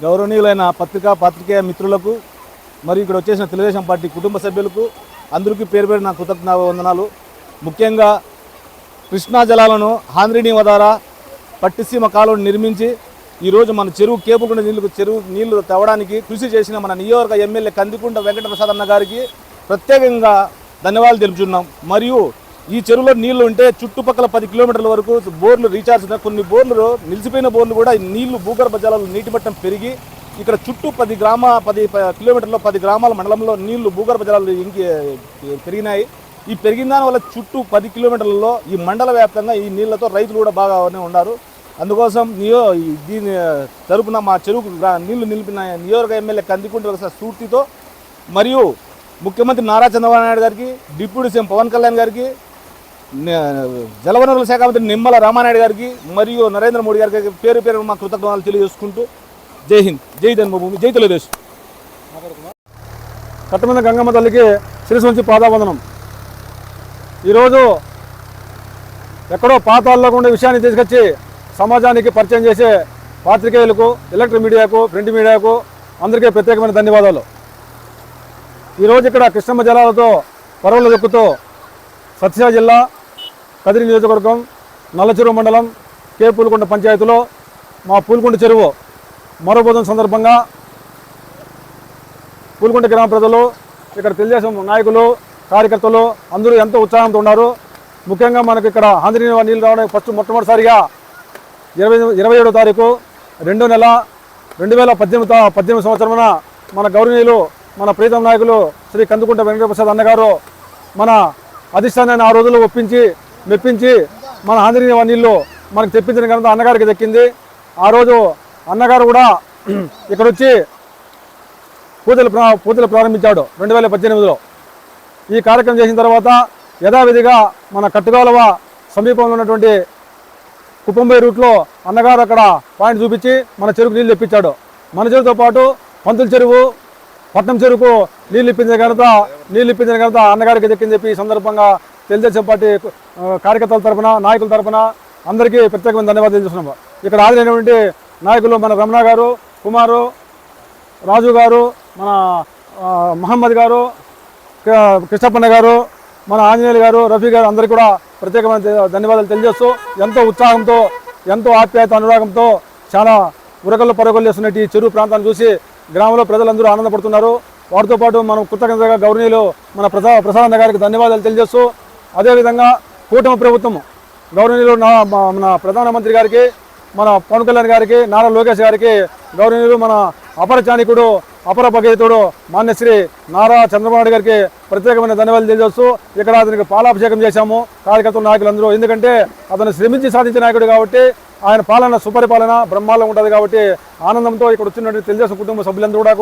గౌరవనీయులైన పత్రికా పాత్రికేయ మిత్రులకు మరియు ఇక్కడ వచ్చేసిన తెలుగుదేశం పార్టీ కుటుంబ సభ్యులకు అందరికీ పేరు పేరు నా కృతజ్ఞ వందనాలు ముఖ్యంగా కృష్ణా జలాలను హాంద్రిని ద్వారా పట్టిసీమ కాలువను నిర్మించి ఈరోజు మన చెరువు కేపుకుండ నీళ్ళు చెరువు నీళ్ళు తవ్వడానికి కృషి చేసిన మన నియోజక ఎమ్మెల్యే కందికుంట వెంకటప్రసాద్ అన్న గారికి ప్రత్యేకంగా ధన్యవాదాలు తెలుపుతున్నాం మరియు ఈ చెరువులో నీళ్ళు ఉంటే చుట్టుపక్కల పది కిలోమీటర్ల వరకు బోర్లు రీఛార్జ్ కొన్ని బోర్లు నిలిచిపోయిన బోర్లు కూడా ఈ నీళ్ళు భూగర్భ జలాలు నీటి మట్టం పెరిగి ఇక్కడ చుట్టూ పది గ్రామ పది ప- కిలోమీటర్లో పది గ్రామాల మండలంలో నీళ్ళు భూగర్భ జలాలు ఇంకి పెరిగినాయి. ఈ పెరిగిన దాని వల్ల చుట్టూ పది కిలోమీటర్లలో ఈ మండల వ్యాప్తంగా ఈ నీళ్ళతో రైతులు కూడా బాగానే ఉన్నారు అందుకోసం నియో దీని తరపున మా చెరువుకు నీళ్ళు నిలిపిన నియోజక ఎమ్మెల్యే కందికుంట వెంకటేశ్వర స్ఫూర్తితో మరియు ముఖ్యమంత్రి నారా చంద్రబాబు నాయుడు గారికి డిప్యూటీ సీఎం పవన్ కళ్యాణ్ గారికి జలవనరుల శాఖ మంత్రి నిమ్మల రామానాయుడు గారికి మరియు నరేంద్ర మోడీ గారికి పేరు పేరు మా కృతజ్ఞతలు తెలియజేసుకుంటూ జై హింద్ జై జన్మభూమి జై తెలుగుదేశం. కట్టమైన గంగమ్మ తల్లికి శిరసు పాదావందనం ఈరోజు ఎక్కడో పాతాల్లో ఉండే విషయాన్ని తీసుకొచ్చి సమాజానికి పరిచయం చేసే పాత్రికేయులకు ఎలక్ట్రిక్ మీడియాకు ప్రింట్ మీడియాకు అందరికీ ప్రత్యేకమైన ధన్యవాదాలు. ఈరోజు ఇక్కడ కృష్ణమ్మ జలాలతో పర్వలు దొక్కుతూ సత్యా జిల్లా కదిరి నియోజకవర్గం నల్లచెరువు మండలం కే పూలకొండ పంచాయతీలో మా పూలకొండ చెరువు మరోబోధం సందర్భంగా పూలకొండ గ్రామ ప్రజలు ఇక్కడ తెలుగుదేశం నాయకులు కార్యకర్తలు అందరూ ఎంతో ఉత్సాహంతో ఉన్నారు. ముఖ్యంగా మనకి ఇక్కడ ఆంధ్ర నీళ్ళు రావడానికి ఫస్ట్ మొట్టమొదటిసారిగా ఇరవై ఇరవై ఏడో తారీఖు రెండో నెల రెండు వేల పద్దెనిమిది పద్దెనిమిది సంవత్సరమున మన గౌరవనీయులు మన ప్రీతం నాయకులు శ్రీ కందుకుంట వెంకటప్రసాద్ అన్నగారు మన అధిష్టానాన్ని ఆ రోజుల్లో ఒప్పించి మెప్పించి మన ఆంధ్రీ నీళ్ళు మనకు తెప్పించిన ఘనత అన్నగారికి దక్కింది. ఆ రోజు అన్నగారు కూడా ఇక్కడ వచ్చి పూజలు ప్రా పూజలు ప్రారంభించాడు రెండు వేల పద్దెనిమిదిలో. ఈ కార్యక్రమం చేసిన తర్వాత యథావిధిగా మన కట్టుగాలవ సమీపంలో ఉన్నటువంటి కుప్పంబై రూట్లో అన్నగారు అక్కడ పాయింట్ చూపించి మన చెరుకు నీళ్ళు తెప్పించాడు. మన చెరువుతో పాటు పంతుల చెరువు పట్నం చెరుకు నీళ్ళు ఇప్పించిన ఘనత నీళ్ళు ఇప్పించిన ఘనత అన్నగారికి దక్కింది చెప్పి ఈ సందర్భంగా తెలుగుదేశం పార్టీ కార్యకర్తల తరఫున నాయకుల తరఫున అందరికీ ప్రత్యేకమైన ధన్యవాదాలు తెలుస్తున్నాము ఇక్కడ హాజరైనటువంటి నాయకులు మన రమణ గారు కుమారు రాజు గారు మన మహమ్మద్ గారు కృష్ణప్పన్న గారు మన ఆంజనేయులు గారు రఫీ గారు అందరికీ కూడా ప్రత్యేకమైన ధన్యవాదాలు తెలియజేస్తూ ఎంతో ఉత్సాహంతో ఎంతో ఆప్యాయత అనురాగంతో చాలా ఉరకల్లో పరుగులు చేస్తున్నట్టు ఈ చెరువు ప్రాంతాన్ని చూసి గ్రామంలో ప్రజలందరూ ఆనందపడుతున్నారు. వారితో పాటు మనం కృతజ్ఞతగా గౌరవనీయులు మన ప్రసా ప్రసాద్ గారికి ధన్యవాదాలు తెలియజేస్తూ అదేవిధంగా కూటమి ప్రభుత్వం గౌరవనీయులు నా మన ప్రధానమంత్రి గారికి మన పవన్ కళ్యాణ్ గారికి నారా లోకేష్ గారికి గౌరవనీయులు మన అపర చాణికుడు అపర భగీతుడు మాన్యశ్రీ నారా చంద్రబాబు నాయుడు గారికి ప్రత్యేకమైన ధన్యవాదాలు తెలియజేస్తూ ఇక్కడ అతనికి పాలాభిషేకం చేశాము కార్యకర్తల నాయకులందరూ. ఎందుకంటే అతను శ్రమించి సాధించిన నాయకుడు కాబట్టి ఆయన పాలన సుపరిపాలన బ్రహ్మాండం ఉంటుంది కాబట్టి ఆనందంతో ఇక్కడ వచ్చినటువంటి తెలుగుదేశం కుటుంబ సభ్యులందరూ కూడా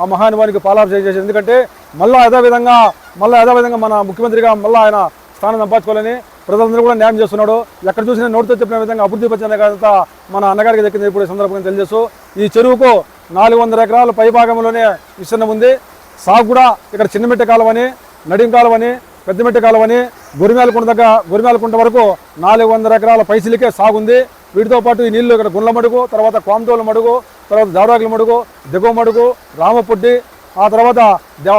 ఆ మహానుభానికి పాలాభిషేకం చేశారు. ఎందుకంటే మళ్ళీ యథావిధంగా మళ్ళీ యథావిధంగా మన ముఖ్యమంత్రిగా మళ్ళీ ఆయన స్థానం సంపాదించుకోవాలని ప్రజలందరూ కూడా న్యాయం చేస్తున్నాడు. ఎక్కడ చూసినా నోటితో చెప్పిన విధంగా అభివృద్ధి పరిచిన ఘనత మన అన్నగారికి దక్కింది ఇప్పుడు సందర్భంగా తెలియజేస్తూ ఈ చెరువుకు నాలుగు వందల ఎకరాల పైభాగంలోనే విస్తీర్ణం ఉంది. సాగు కూడా ఇక్కడ చిన్నమెట్ట కాలువని నడిం కాలువని పెద్దమెట్ట కాలువని గురిమేలకుంట దగ్గర గురిమేలకుంట వరకు నాలుగు వందల ఎకరాల పైసలకే సాగు ఉంది. వీటితో పాటు ఈ నీళ్ళు ఇక్కడ గుండ్ల మడుగు తర్వాత కోమతోల మడుగు తర్వాత దేవరాకుల మడుగు దిగువ మడుగు రామపుడ్డి ఆ తర్వాత దేవ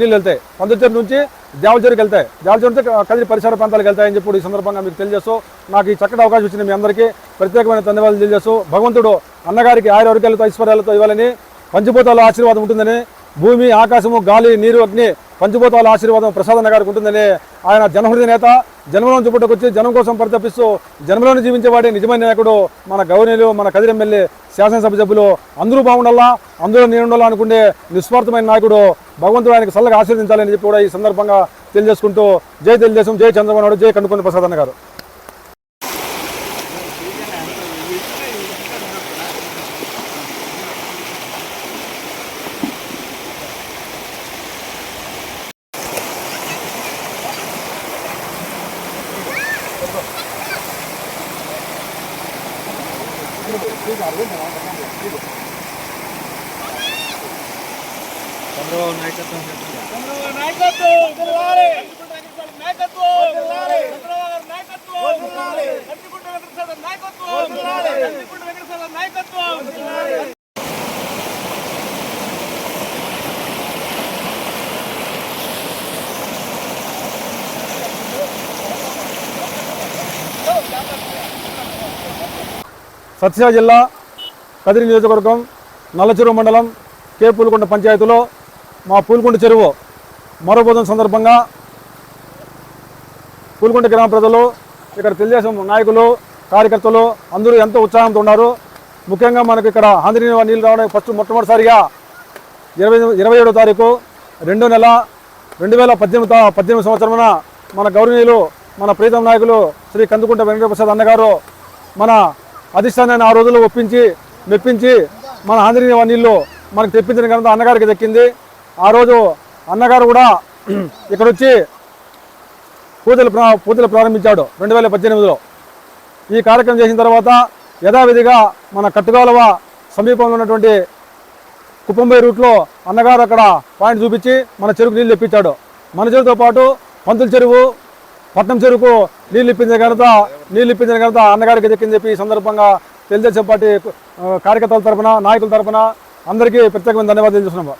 నీళ్ళు వెళ్తాయి. పందుచెరుకు నుంచి దేవచెరుకు వెళ్తాయి. దేవచెరుకు నుంచి కదిరి పరిసర ప్రాంతాలకు వెళ్తాయని చెప్పి ఈ సందర్భంగా మీకు తెలియజేస్తూ నాకు ఈ చక్కటి అవకాశం ఇచ్చిన మీ అందరికీ ప్రత్యేకమైన ధన్యవాదాలు తెలియజేస్తూ భగవంతుడు అన్నగారికి ఆయుర్వర్గాలతో ఐశ్వర్యాలతో ఇవ్వాలని పంచభూతాల ఆశీర్వాదం ఉంటుందని భూమి ఆకాశము గాలి నీరు అగ్ని పంచభూతాల ఆశీర్వాదం ప్రసాదన్న గారికి ఉంటుందని ఆయన జనహృదయ నేత జన్మలోని వచ్చి జనం కోసం పరితపిస్తూ జన్మలోని జీవించేవాడే నిజమైన నాయకుడు మన గవర్నీలు మన కదిరి ఎమ్మెల్యే శాసనసభ సభ్యులు. అందరూ బాగుండాలా? అందరూ నేనుండాలా అనుకునే నిస్వార్థమైన నాయకుడు భగవంతుడు ఆయనకు చల్లగా ఆశీర్వదించాలని చెప్పి కూడా ఈ సందర్భంగా తెలియజేసుకుంటూ జై తెలుగుదేశం జై చంద్రబాబు నాయుడు జై కనుకొని ప్రసాదన్న గారు. చంద్రబాబు నాయకత్వం చంద్రబాబు నాయకత్వం నాయకత్వం. సత్యా జిల్లా కదిరి నియోజకవర్గం నల్లచెరువు మండలం కే పూలకొండ పంచాయతీలో మా పూలకొండ చెరువు మరోబోధం సందర్భంగా పూలకొండ గ్రామ ప్రజలు ఇక్కడ తెలుగుదేశం నాయకులు కార్యకర్తలు అందరూ ఎంతో ఉత్సాహంతో ఉన్నారు. ముఖ్యంగా మనకి ఇక్కడ ఆంధ్ర నీళ్ళు రావడానికి ఫస్ట్ మొట్టమొదటిసారిగా ఇరవై ఇరవై ఏడో తారీఖు రెండో నెల రెండు వేల పద్దెనిమిది పద్దెనిమిది సంవత్సరమున మన గౌరవనీయులు మన ప్రీతం నాయకులు శ్రీ కందుకుంట వెంకటప్రసాద్ అన్నగారు మన అధిష్టానాన్ని ఆ రోజుల్లో ఒప్పించి మెప్పించి మన ఆంధ్రీయ నీళ్ళు మనకు తెప్పించిన ఘనత అన్నగారికి దక్కింది. ఆ రోజు అన్నగారు కూడా ఇక్కడ వచ్చి పూజలు పూజలు ప్రారంభించాడు రెండు వేల పద్దెనిమిదిలో. ఈ కార్యక్రమం చేసిన తర్వాత యథావిధిగా మన కట్టుగాలవ సమీపంలో ఉన్నటువంటి కుప్పంబై రూట్లో అన్నగారు అక్కడ పాయింట్ చూపించి మన చెరుకు నీళ్ళు తెప్పించాడు. మన చెరువుతో పాటు పంతుల చెరువు పట్నం చెరుకు నీళ్ళు ఇప్పించిన ఘనత నీళ్ళు ఇప్పించిన ఘనత అన్నగారికి దక్కింది చెప్పి ఈ సందర్భంగా తెలుగుదేశం పార్టీ కార్యకర్తల తరఫున నాయకుల తరఫున అందరికీ ప్రత్యేకమైన ధన్యవాదాలు తెలుస్తున్నాము